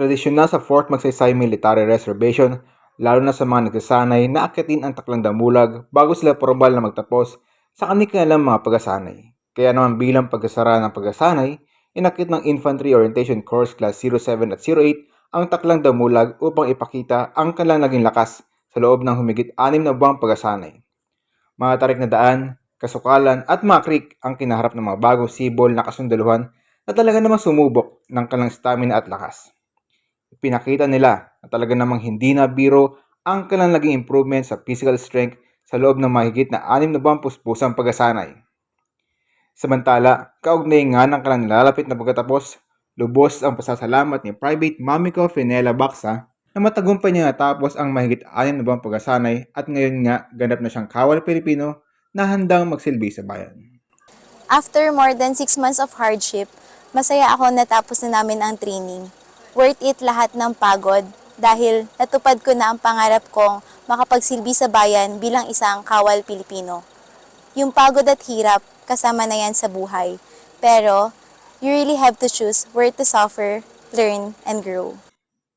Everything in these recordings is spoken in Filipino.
Tradisyonal sa Fort Magsaysay Military Reservation, lalo na sa mga nagsasanay na akitin ang taklang damulag bago sila formal na magtapos sa kanilang mga pagkasanay. Kaya naman bilang pagkasara ng pagkasanay, inakit ng Infantry Orientation Course Class 07 at 08 ang taklang damulag upang ipakita ang kanilang naging lakas sa loob ng humigit anim na buwang pagkasanay. Mga tarik na daan, kasukalan at mga creek ang kinaharap ng mga bagong sibol na kasundaluhan na talaga namang sumubok ng kanilang stamina at lakas. Pinakita nila na talaga namang hindi na biro ang kanilang naging improvement sa physical strength sa loob ng mahigit na anim na buwang puspusang pagkasanay. Samantala, kaugnay nga ng kanilang nilalapit na pagkatapos, lubos ang pasasalamat ni Private Mamico Finela Baksa na matagumpay niya natapos ang mahigit anim na buwang pagkasanay at ngayon nga ganap na siyang kawal Pilipino na handang magsilbi sa bayan. After more than 6 months of hardship, masaya ako natapos na namin ang training. Worth it lahat ng pagod dahil natupad ko na ang pangarap kong makapagsilbi sa bayan bilang isang kawal Pilipino. Yung pagod at hirap, kasama na yan sa buhay. Pero, you really have to choose where to suffer, learn, and grow.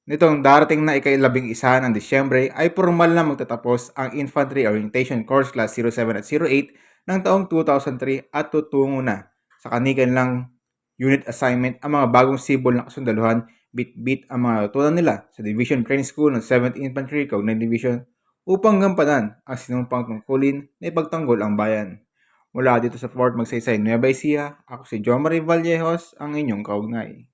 Nitong darating na ikailabing isa ng Disyembre ay formal na magtatapos ang Infantry Orientation Course Class 07 at 08 ng taong 2003 at tutungo na sa kanilang lang unit assignment ang mga bagong sibol na kasundaluhan bit-bit ang mga tutunan nila sa Division Training School ng 7th Infantry Cognate Division upang gampanan ang sinumpang tungkulin na ipagtanggol ang bayan. Mula dito sa Fort Magsaysay, Nueva Ecija, ako si John Marie Vallejos, ang inyong kaugnay.